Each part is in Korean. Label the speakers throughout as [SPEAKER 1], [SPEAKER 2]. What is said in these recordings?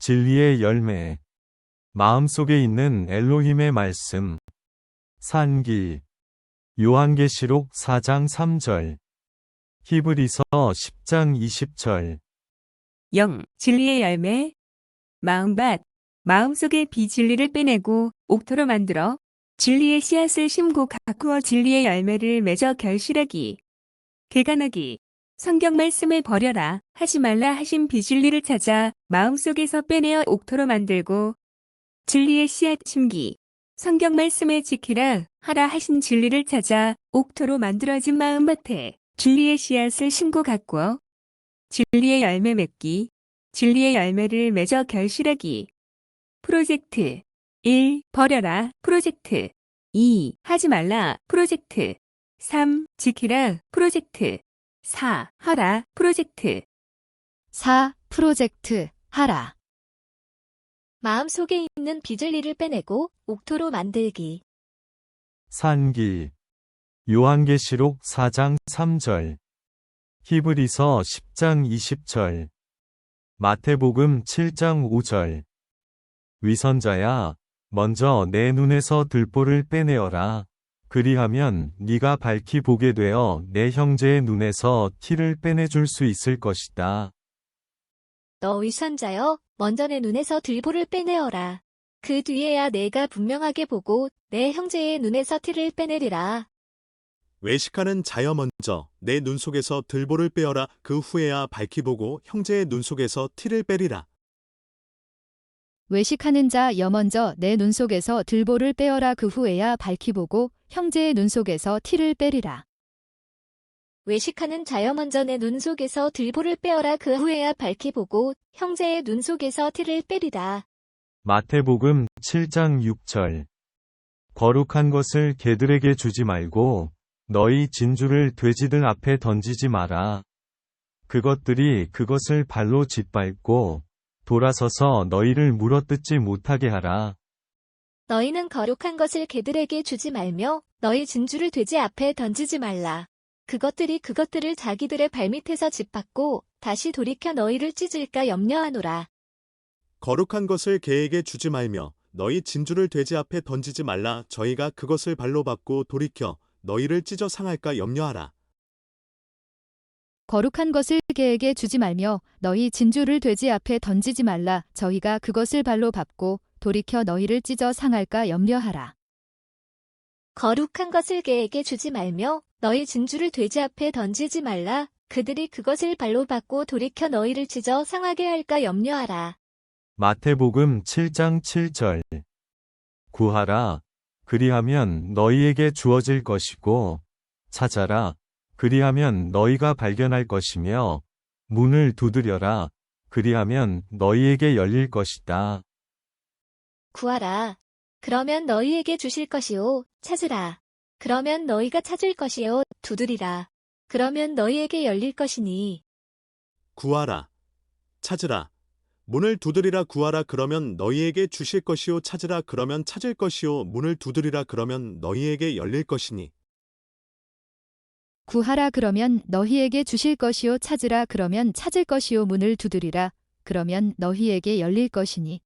[SPEAKER 1] 진리의 열매. 마음속에 있는 엘로힘의 말씀. 산기. 요한계시록 4장 3절. 히브리서 10장 20절.
[SPEAKER 2] 0. 진리의 열매. 마음밭. 마음속의 비진리를 빼내고 옥토로 만들어 진리의 씨앗을 심고 가꾸어 진리의 열매를 맺어 결실하기. 개간하기. 성경 말씀을 버려라 하지 말라 하신 비진리를 찾아 마음속에서 빼내어 옥토로 만들고 진리의 씨앗 심기. 성경 말씀을 지키라 하라 하신 진리를 찾아 옥토로 만들어진 마음밭에 진리의 씨앗을 심고 가꾸어 진리의 열매 맺기. 진리의 열매를 맺어 결실하기. 프로젝트 1. 버려라 프로젝트 2. 하지 말라 프로젝트 3. 지키라 프로젝트 4. 하라 프로젝트
[SPEAKER 3] 4. 프로젝트 하라.
[SPEAKER 4] 마음속에 있는 비진리를 빼내고 옥토로 만들기.
[SPEAKER 1] 산기. 요한계시록 4장 3절. 히브리서 10장 20절. 마태복음 7장 5절. 위선자야, 먼저 내 눈에서 들보를 빼내어라. 그리하면 네가 밝히 보게 되어 내 형제의 눈에서 티를 빼내줄 수 있을 것이다.
[SPEAKER 4] 너 위선자여, 먼저 내 눈에서 들보를 빼내어라. 그 뒤에야 내가 분명하게 보고 내 형제의 눈에서 티를 빼내리라.
[SPEAKER 5] 외식하는 자여 먼저 내 눈 속에서 들보를 빼어라 그 후에야 밝히 보고 형제의 눈 속에서 티를 빼리라.
[SPEAKER 3] 외식하는 자여 먼저 내 눈 속에서 들보를 빼어라 그 후에야 밝히 보고 형제의 눈 속에서 티를 빼리라.
[SPEAKER 4] 외식하는 자여 먼저 내 눈 속에서 들보를 빼어라 그 후에야 밝히 보고 형제의 눈 속에서 티를 빼리라.
[SPEAKER 1] 마태복음 7장 6절. 거룩한 것을 개들에게 주지 말고 너희 진주를 돼지들 앞에 던지지 마라. 그것들이 그것을 발로 짓밟고 돌아서서 너희를 물어뜯지 못하게 하라.
[SPEAKER 4] 너희는 거룩한 것을 개들에게 주지 말며 너희 진주를 돼지 앞에 던지지 말라. 그것들이 그것들을 자기들의 발밑에서 짓밟고 다시 돌이켜 너희를 찢을까 염려하노라.
[SPEAKER 5] 거룩한 것을 개에게 주지 말며 너희 진주를 돼지 앞에 던지지 말라 저희가 그것을 발로 받고 돌이켜 너희를 찢어 상할까 염려하라.
[SPEAKER 3] 거룩한 것을 개에게 주지 말며 너희 진주를 돼지 앞에 던지지 말라 저희가 그것을 발로 밟고 돌이켜 너희를 찢어 상할까 염려하라.
[SPEAKER 4] 거룩한 것을 개에게 주지 말며 너희 진주를 돼지 앞에 던지지 말라. 그들이 그것을 발로 받고 돌이켜 너희를 찢어 상하게 할까 염려하라.
[SPEAKER 1] 마태복음 7장 7절. 구하라. 그리하면 너희에게 주어질 것이고, 찾아라. 그리하면 너희가 발견할 것이며, 문을 두드려라. 그리하면 너희에게 열릴 것이다.
[SPEAKER 4] 구하라. 그러면 너희에게 주실 것이요. 찾으라. 그러면 너희가 찾을 것이요. 두드리라. 그러면 너희에게 열릴 것이니.
[SPEAKER 5] 구하라. 찾으라. 문을 두드리라 구하라 그러면 너희에게 주실 것이요 찾으라 그러면 찾을 것이요 문을 두드리라 그러면 너희에게 열릴 것이니.
[SPEAKER 3] 구하라 그러면 너희에게 주실 것이요 찾으라 그러면 찾을 것이요 문을 두드리라 그러면 너희에게 열릴 것이니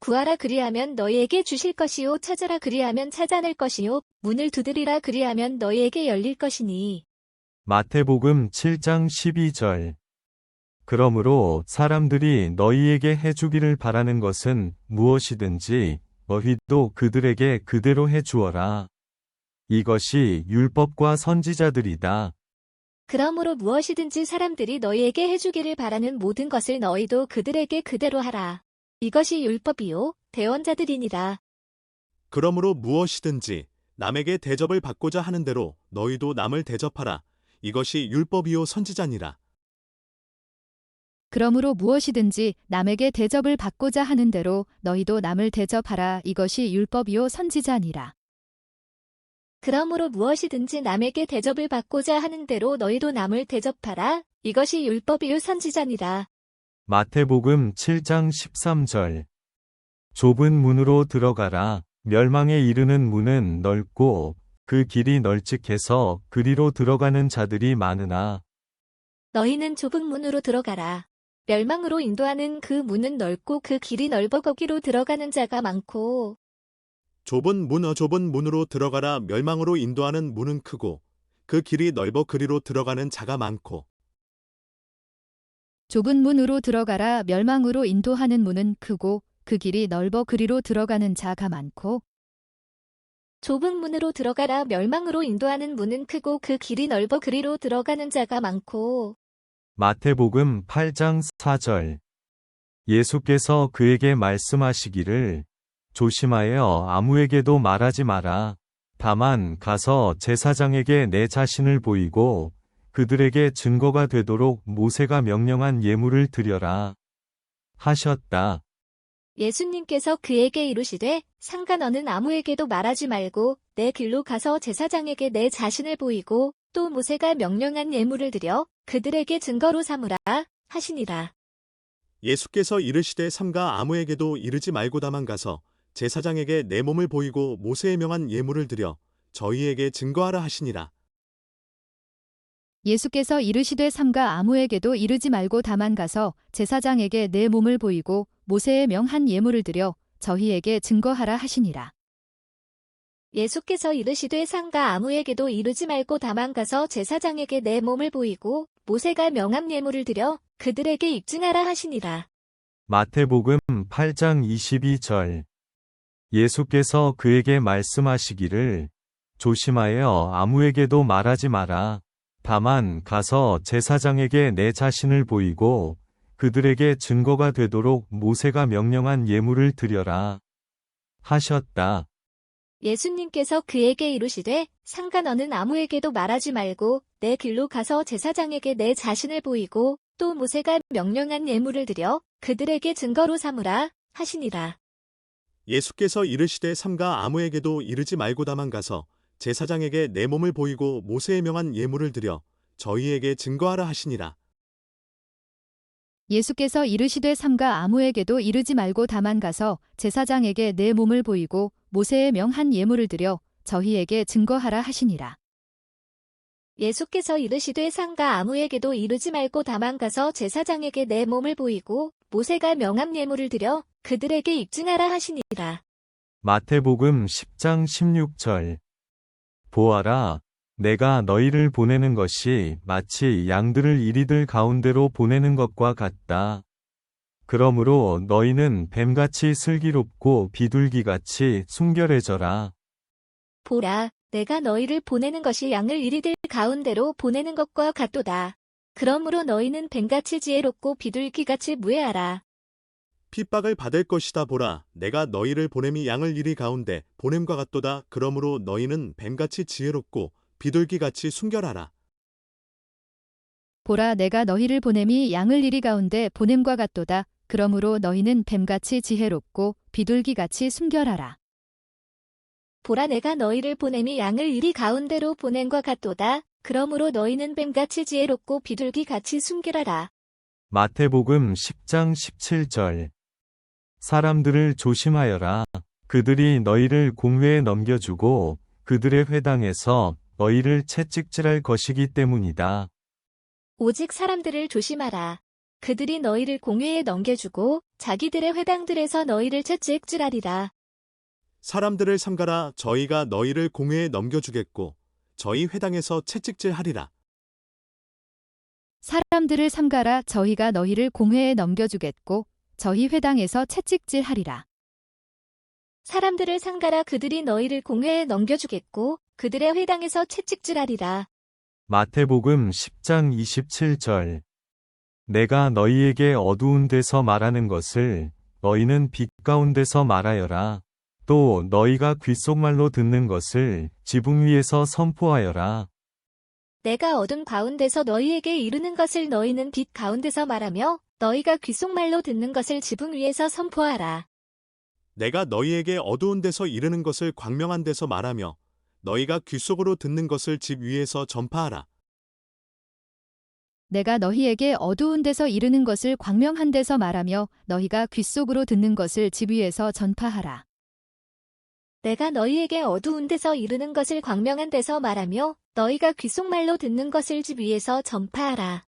[SPEAKER 4] 구하라 그리하면 너희에게 주실 것이요. 찾으라 그리하면 찾아낼 것이요. 문을 두드리라 그리하면 너희에게 열릴 것이니.
[SPEAKER 1] 마태복음 7장 12절. 그러므로 사람들이 너희에게 해주기를 바라는 것은 무엇이든지 너희도 그들에게 그대로 해주어라. 이것이 율법과 선지자들이다.
[SPEAKER 4] 그러므로 무엇이든지 사람들이 너희에게 해주기를 바라는 모든 것을 너희도 그들에게 그대로 하라. 이것이 율법이요. 대원자들이니라.
[SPEAKER 5] 그러므로 무엇이든지 남에게 대접을 받고자 하는 대로 너희도 남을 대접하라. 이것이 율법이요 선지자니라.
[SPEAKER 3] 그러므로 무엇이든지 남에게 대접을 받고자 하는 대로 너희도 남을 대접하라 이것이 율법이요 선지자니라
[SPEAKER 4] 그러므로 무엇이든지 남에게 대접을 받고자 하는 대로 너희도 남을 대접하라. 이것이 율법이요 선지자니라.
[SPEAKER 1] 마태복음 7장 13절. 좁은 문으로 들어가라. 멸망에 이르는 문은 넓고 그 길이 널찍해서 그리로 들어가는 자들이 많으나
[SPEAKER 4] 너희는 좁은 문으로 들어가라. 멸망으로 인도하는 그 문은 넓고 그 길이 넓어 거기로 들어가는 자가 많고
[SPEAKER 5] 좁은 문어 좁은 문으로 들어가라 멸망으로 인도하는 문은 크고 그 길이 넓어 그리로 들어가는 자가 많고
[SPEAKER 3] 좁은 문으로 들어가라 멸망으로 인도하는 문은 크고 그 길이 넓어 그리로 들어가는 자가 많고
[SPEAKER 4] 좁은 문으로 들어가라 멸망으로 인도하는 문은 크고 그 길이 넓어 그리로 들어가는 자가 많고
[SPEAKER 1] 마태복음 8장 4절. 예수께서 그에게 말씀하시기를 조심하여 아무에게도 말하지 마라. 다만 가서 제사장에게 내 자신을 보이고 그들에게 증거가 되도록 모세가 명령한 예물을 드려라. 하셨다.
[SPEAKER 4] 예수님께서 그에게 이르시되 상가 너는 아무에게도 말하지 말고 내 길로 가서 제사장에게 내 자신을 보이고 또 모세가 명령한 예물을 드려 그들에게 증거로 삼으라 하시니라.
[SPEAKER 5] 예수께서 이르시되 삼가 아무에게도 이르지 말고 다만 가서 제사장에게 내 몸을 보이고 모세의 명한 예물을 드려 저희에게 증거하라 하시니라.
[SPEAKER 3] 예수께서 이르시되 삼가 아무에게도 이르지 말고 다만 가서 제사장에게 내 몸을 보이고 모세의 명한 예물을 드려 저희에게 증거하라 하시니라.
[SPEAKER 4] 예수께서 이르시되 상가 아무에게도 이르지 말고 다만 가서 제사장에게 내 몸을 보이고 모세가 명함 예물을 드려 그들에게 입증하라 하시니라.
[SPEAKER 1] 마태복음 8장 22절. 예수께서 그에게 말씀하시기를 조심하여 아무에게도 말하지 마라. 다만 가서 제사장에게 내 자신을 보이고 그들에게 증거가 되도록 모세가 명령한 예물을 드려라. 하셨다.
[SPEAKER 4] 예수님께서 그에게 이르시되 상가 너는 아무에게도 말하지 말고 내 길로 가서 제사장에게 내 자신을 보이고 또 모세가 명령한 예물을 드려 그들에게 증거로 삼으라 하시니라.
[SPEAKER 5] 예수께서 이르시되 삼가 아무에게도 이르지 말고 다만 가서 제사장에게 내 몸을 보이고 모세의 명한 예물을 드려 저희에게 증거하라 하시니라.
[SPEAKER 3] 예수께서 이르시되 삼가 아무에게도 이르지 말고 다만 가서 제사장에게 내 몸을 보이고 모세의 명한 예물을 드려 저희에게 증거하라 하시니라.
[SPEAKER 4] 예수께서 이르시되 상가 아무에게도 이르지 말고 다만 가서 제사장에게 내 몸을 보이고 모세가 명함 예물을 드려 그들에게 입증하라 하시니라.
[SPEAKER 1] 마태복음 10장 16절. 보아라, 내가 너희를 보내는 것이 마치 양들을 이리들 가운데로 보내는 것과 같다. 그러므로 너희는 뱀같이 슬기롭고 비둘기같이 순결해져라.
[SPEAKER 4] 보라, 내가 너희를 보내는 것이 양을 이리들 가운데로 보내는 것과 같도다. 그러므로 너희는 뱀같이 지혜롭고 비둘기같이 무해하라.
[SPEAKER 5] 핍박을 받을 것이다 보라 내가 너희를 보냄이 양을 이리 가운데 보냄과 같도다 그러므로 너희는 뱀같이 지혜롭고 비둘기같이 순결하라
[SPEAKER 3] 보라 내가 너희를 보냄이 양을 이리 가운데 보냄과 같도다. 그러므로 너희는 뱀같이 지혜롭고 비둘기같이 순결하라.
[SPEAKER 4] 보라 내가 너희를 보냄이 양을 이리 가운데로 보냄과 같도다. 그러므로 너희는 뱀같이 지혜롭고 비둘기같이 순결하라.
[SPEAKER 1] 마태복음 10장 17절. 사람들을 조심하여라. 그들이 너희를 공회에 넘겨주고 그들의 회당에서 너희를 채찍질할 것이기 때문이다.
[SPEAKER 4] 오직 사람들을 조심하라. 그들이 너희를 공회에 넘겨주고 자기들의 회당들에서 너희를 채찍질하리라.
[SPEAKER 5] 사람들을 삼가라 저희가 너희를 공회에 넘겨주겠고 저희 회당에서 채찍질하리라
[SPEAKER 3] 사람들을 삼가라 저희가 너희를 공회에 넘겨주겠고 저희 회당에서 채찍질 하리라.
[SPEAKER 4] 사람들을 상가라 그들이 너희를 공회에 넘겨주겠고 그들의 회당에서 채찍질하리라.
[SPEAKER 1] 마태복음 10장 27절. 내가 너희에게 어두운 데서 말하는 것을 너희는 빛 가운데서 말하여라. 또 너희가 귓속말로 듣는 것을 지붕 위에서 선포하여라.
[SPEAKER 4] 내가 어둠 가운데서 너희에게 이르는 것을 너희는 빛 가운데서 말하며 너희가 귓속말로 듣는 것을 지붕 위에서 선포하라.
[SPEAKER 5] 내가 너희에게 어두운 데서 이르는 것을 광명한 데서 말하며 너희가 귓속으로 듣는 것을 집 위에서 전파하라
[SPEAKER 3] 내가 너희에게 어두운 데서 이르는 것을 광명한 데서 말하며 너희가 귓속으로 듣는 것을 집 위에서 전파하라.
[SPEAKER 4] 내가 너희에게 어두운 데서 이르는 것을 광명한 데서 말하며 너희가 귓속말로 듣는 것을 집 위에서 전파하라.